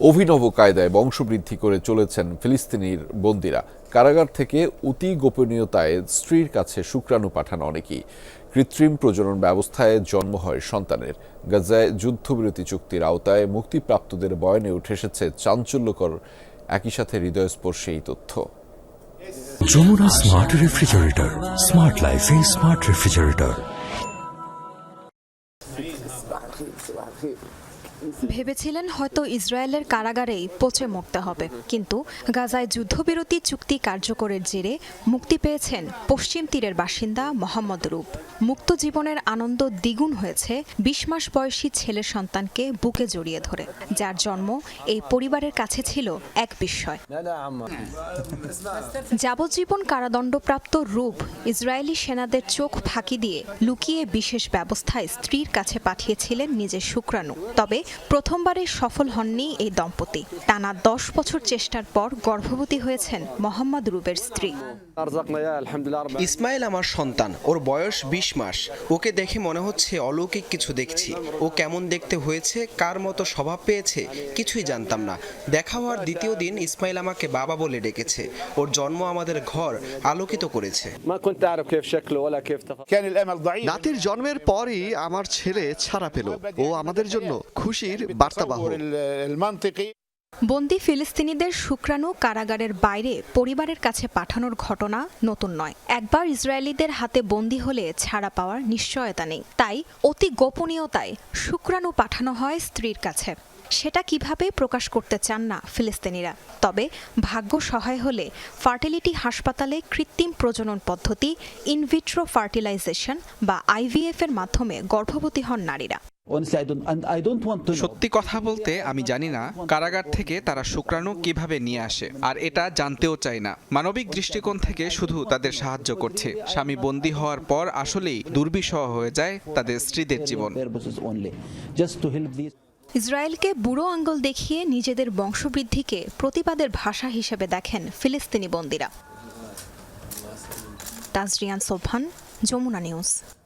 অভিনব কায়দায় বংশবৃদ্ধি করে চলেছেন ফিলিস্তিনির বন্দিরা। কারাগার থেকে অতি গোপনীয়তায় স্ত্রীর কাছে শুক্রাণু পাঠান অনেকেই। কৃত্রিম প্রজনন ব্যবস্থায় জন্ম হয় সন্তানের। গাজায় যুদ্ধবিরতি চুক্তির আওতায় মুক্তিপ্রাপ্তদের বয়নে উঠে এসেছে চাঞ্চল্যকর একই সাথে হৃদয়স্পর্শী এই তথ্য। যমুনা স্মার্ট রেফ্রিজারেটর স্মার্ট লাইফে স্মার্ট রেফ্রিজারেটর ভেবেছিলেন হয়তো ইসরায়েলের কারাগারেই পচে মরতে হবে। কিন্তু গাজায় যুদ্ধবিরতি চুক্তি কার্যকরের জেরে মুক্তি পেয়েছেন পশ্চিম তীরের বাসিন্দা মোহাম্মদ রূপ মুক্ত জীবনের আনন্দ দ্বিগুণ হয়েছে বিশ মাস বয়সী ছেলে সন্তানকে বুকে জড়িয়ে ধরে, যার জন্ম এই পরিবারের কাছে ছিল এক বিস্ময়। যাবজ্জীবন কারাদণ্ডপ্রাপ্ত রূপ ইসরায়েলি সেনাদের চোখ ফাঁকি দিয়ে লুকিয়ে বিশেষ ব্যবস্থায় স্ত্রীর কাছে পাঠিয়েছিলেন নিজের শুক্রাণু। তবে প্রথমবারে সফল হননি এই দম্পতি। টানা দশ বছর চেষ্টার পর গর্ভবতী হয়েছেন মোহাম্মদ রুবের স্ত্রী। ইসমাইল আমার সন্তান ওর বয়স ২০ মাস। ওকে দেখে মনে হচ্ছে অলৌকিক কিছু দেখছি। ও কেমন দেখতে হয়েছে কার মতো স্বভাব পেয়েছে কিছুই জানতাম না। দেখা হওয়ার দ্বিতীয় দিন ইসমাইল আমাকে বাবা বলে ডেকেছে। ওর জন্ম আমাদের ঘর আলোকিত করেছে। নাতির জন্মের পরই আমার ছেলে ছাড়া পেল। ও আমাদের জন্য খুশি খুশির বার্তাবাহ বন্দি ফিলিস্তিনিদের শুক্রাণু কারাগারের বাইরে পরিবারের কাছে পাঠানোর ঘটনা নতুন নয়। একবার ইসরায়েলিদের হাতে বন্দি হলে ছাড়া পাওয়ার নিশ্চয়তা নেই। তাই অতি গোপনীয়তায় শুক্রাণু পাঠানো হয় স্ত্রীর কাছে। সেটা কীভাবে প্রকাশ করতে চান না ফিলিস্তিনিরা? তবে ভাগ্য সহায় হলে ফার্টিলিটি হাসপাতালে কৃত্রিম প্রজনন পদ্ধতি ইনভিট্রো ফার্টিলাইজেশন বা আইভিএফ এর মাধ্যমে গর্ভবতী হন নারীরা. সত্যি কথা বলতে আমি জানি না কারাগার থেকে তারা শুক্রাণু কীভাবে নিয়ে আসে আর এটা জানতেও চাই না। মানবিক দৃষ্টিকোণ থেকে শুধু তাদের সাহায্য করছে। স্বামী বন্দী হওয়ার পর আসলেই দুর্বিষহ হয়ে যায় তাদের স্ত্রীদের জীবন। ইসরায়েলকে বুড়ো আঙ্গুল দেখিয়ে নিজেদের বংশবৃদ্ধিকে প্রতিবাদের ভাষা হিসেবে দেখেন ফিলিস্তিনি বন্দিরা। তাজরিয়ান সোভান যমুনা নিউজ।